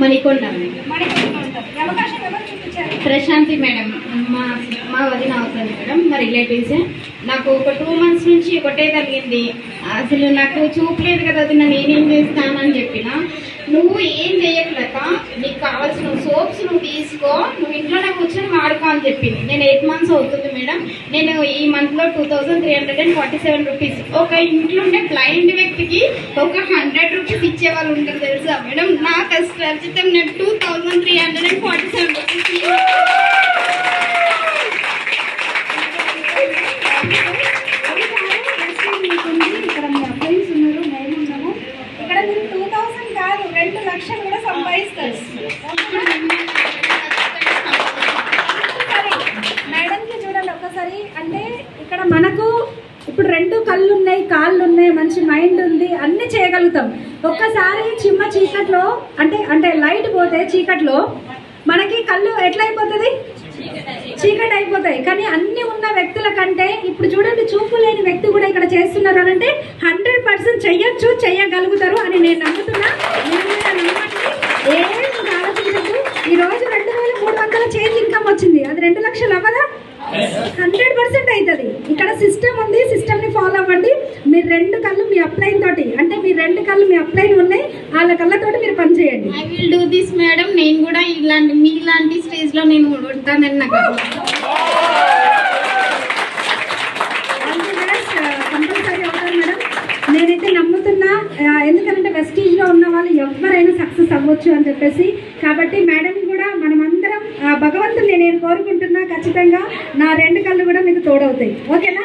Manikonda. Prashanti madam మా మా వదిన అవుతుంది మేడం మా రిలేటివ్స్. నాకు ఒక టూ మంత్స్ నుంచి ఒకటే కలిగింది అసలు నాకు చూపలేదు కదా వదిన నేనేం చేస్తానని చెప్పిన. నువ్వు ఏం చేయట్లేక నీకు కావాల్సిన చెప్పింది. నేను ఎయిట్ మంత్స్ అవుతుంది మేడం నేను ఈ మంత్లో two thousand three hundred and forty seven rupees ఒక ఇంట్లో ఉండే బ్లైండ్ వ్యక్తికి ఒక హండ్రెడ్ రూపీస్ ఇచ్చే వాళ్ళు ఉంటారు తెలుసా మేడం నా కష్టార్జితం నేను two thousand three hundred and forty seven rupees ఇక్కడ మీరు టూ థౌసండ్ కాదు రెండు లక్షలు కూడా సంపాదిస్తారు సరే మేడంకి చూడండి ఒక్కసారి అంటే ఇక్కడ మనకు ఇప్పుడు రెండు కళ్ళు ఉన్నాయి కాళ్ళు ఉన్నాయి మంచి మైండ్ ఉంది అన్ని చేయగలుగుతాం. ఒక్కసారి చిమ్మ చీకట్లో అంటే అంటే లైట్ పోతే చీకట్లో మనకి కళ్ళు ఎట్లా అయిపోతుంది చీకటి అయిపోతాయి. కానీ అన్ని ఉన్న వ్యక్తుల కంటే ఇప్పుడు చూడండి చూపు లేని వ్యక్తి కూడా ఇక్కడ చేస్తున్నారు అని అంటే హండ్రెడ్ పర్సెంట్ చెయ్యొచ్చు చెయ్యగలుగుతారు అని నేను నమ్ముతున్నా. ఏం ఆలోచించదు ఈ రోజు రెండు వేల మూడు వందల చేంజ్ ఇన్కమ్ వచ్చింది. అది రెండు లక్షలు అవ్వదా? హండ్రెడ్ పర్సెంట్ అవుతుంది ఇక్కడ సిస్టమ్ ఉంది సిస్టమ్ని ఫాలో అవ్వండి. మీరు రెండు కళ్ళు మీ అప్లైన్ తోటి అంటే మీ రెండు కళ్ళు మీ అప్లైన్ ఉన్నాయి వాళ్ళ కళ్ళతోటి మీరు పని చేయండి. I will do this madam నేను కూడా ఇలాంటి మీలాంటి స్టేజ్లో నేను ఉంటానని నాకు మేడం నేనైతే నమ్ముతున్నా ఆ, ఎందుకంటే వెస్టీజ్లో ఉన్న వాళ్ళు ఎవరైనా సక్సెస్ అవ్వచ్చు అని చెప్పేసి. కాబట్టి మేడం భగవంతుని నేను కోరుకుంటున్నా ఖచ్చితంగా. నా రెండు కళ్ళు కూడా మీకు తోడవుతాయి. ఓకేనా?